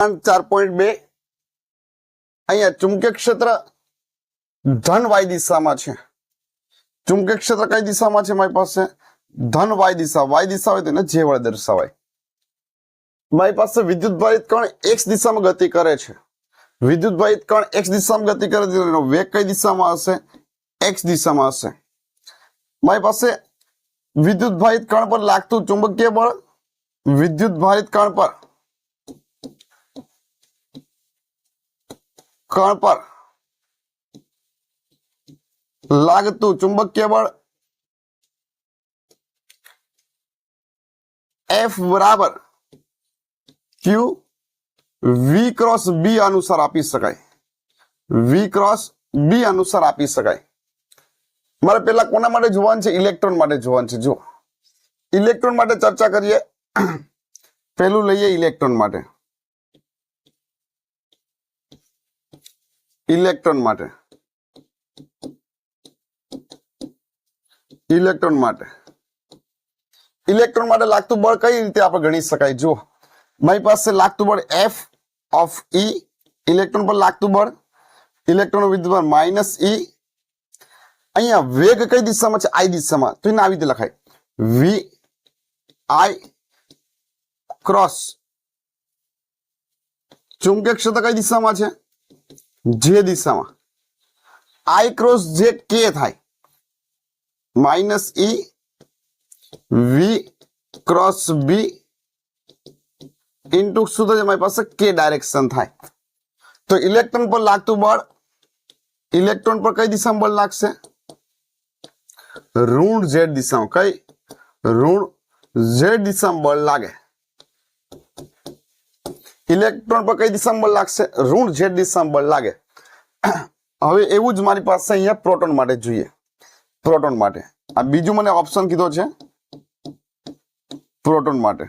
ચાર પોઈન્ટ બે. અહીંયા ચુંબકીય ક્ષેત્ર ધન વાય દિશામાં છે. ચુંબકીય ક્ષેત્ર કઈ દિશામાં છે મારી પાસે? ધન વાય દિશા. વાય દિશા હોય તો એને જે વડે દર્શાવાય. મારી પાસે વિદ્યુત ભારિત કણ એક્સ દિશામાં ગતિ કરે છે. વિદ્યુત ભારિત કણ એક્સ દિશામાં ગતિ કરે છે, એનો વેગ કઈ દિશામાં હશે? એક્સ દિશામાં હશે. મારી પાસે વિદ્યુત ભારિત કણ પર લાગતું ચુંબકીય બળ વિદ્યુત ભારિત કણ પર કણ પર લાગતું ચુંબકીય બળ એફ બરાબર ક્યુ વી ક્રોસ બી અનુસાર આપી શકાય વી ક્રોસ બી અનુસાર આપી શકાય મારે પેલા કોના માટે જોવાનું છે ઇલેક્ટ્રોન માટે જોવાનું છે જો ઇલેક્ટ્રોન માટે ચર્ચા કરીએ પેલું લઈએ ઇલેક્ટ્રોન માટે ઇલેક્ટ્રોન માટે. ઇલેક્ટ્રોન માટે. ઇલેક્ટ્રોન માટે લાગતું બળ કઈ રીતે આપણે ગણી શકાય? જો મારી પાસે લાગતું બળ એફ ઓફ ઈ ઇલેક્ટ્રોન પર લાગતું બળ, ઇલેક્ટ્રોન વિદ્યુત માઇનસ ઈ અહીંયા વેગ કઈ દિશામાં છે? આઈ દિશામાં. તો એને આવી રીતે લખાય. વી આઈ ક્રોસ ચુંબકીય ક્ષેત્ર કઈ દિશામાં છે? જે દિશામાં આઈ ક્રોસ જે કે થાય minus E V cross B into શું થશે? મારી પાસે કે ડાયરેક્શન થાય. તો ઇલેક્ટ્રોન પર લાગતું બળ ઇલેક્ટ્રોન પર કઈ દિશામાં બળ લાગશે? ઋણ ઝેડ દિશામાં. કઈ? ઋણ ઝેડ દિશામાં બળ લાગે. ઇલેક્ટ્રોન પર કઈ દિશામાં બળ લાગશે? ઋણ ઝેડ દિશામાં બળ લાગે. હવે એવું જ મારી પાસે અહીંયા પ્રોટોન માટે જોઈએ. પ્રોટોન માટે. આ બીજું મને ઓપ્શન કીધો છે. પ્રોટોન માટે.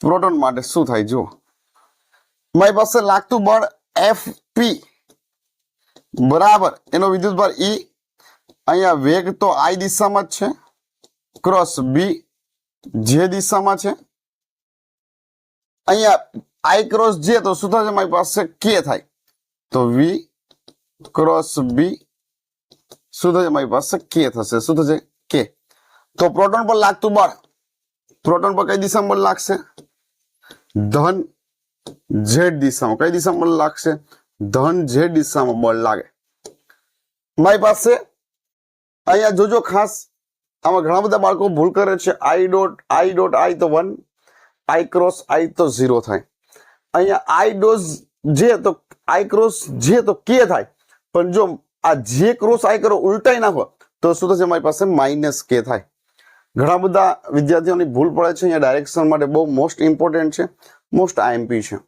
પ્રોટોન માટે શું થાય? જો મારી પાસે લાગતું બળ એફ બરાબર. એનો વિદ્યુત ભાર ઈ અહીંયા વેગ તો આઈ દિશામાં જ છે. ક્રોસ બી જે દિશામાં છે. અહીંયા આઈ ક્રોસ જે તો શું થશે? મારી પાસે કે થાય. તો વી ક્રોસ બી શું થશે? મારી પાસે કે થશે. શું થશે? કે તો પ્રોટોન પર લાગતું બળ. પ્રોટોન પર કઈ દિશામાં બળ લાગશે? ધન ઝેડ દિશામાં. કઈ દિશામાં બળ લાગશે? ધન ઝેડ દિશામાં બળ લાગે. મારી પાસે અહીંયા જોજો ખાસ. આમાં ઘણા બધા બાળકો ભૂલ કરે છે. આઈ ડોટ આઈ ડોટ આઈ તો વન આઈ ક્રોસ આઈ તો ઝીરો થાય. અહીંયા આઈ ડોઝ જે તો આઈ ક્રોસ જે તો કે થાય. પણ જો આ જે ક્રોસ આઈ કરો, ઉલટાઈ નાખો, તો શું થશે? મારી પાસે માઇનસ કે થાય. ઘણા બધા વિદ્યાર્થીઓની ભૂલ પડે છે. અહીંયા ડાયરેક્શન માટે બહુ મોસ્ટ ઇમ્પોર્ટન્ટ છે. મોસ્ટ આઈએમપી છે.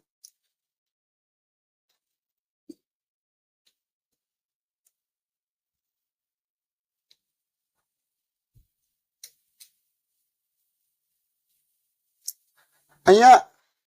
અહીંયા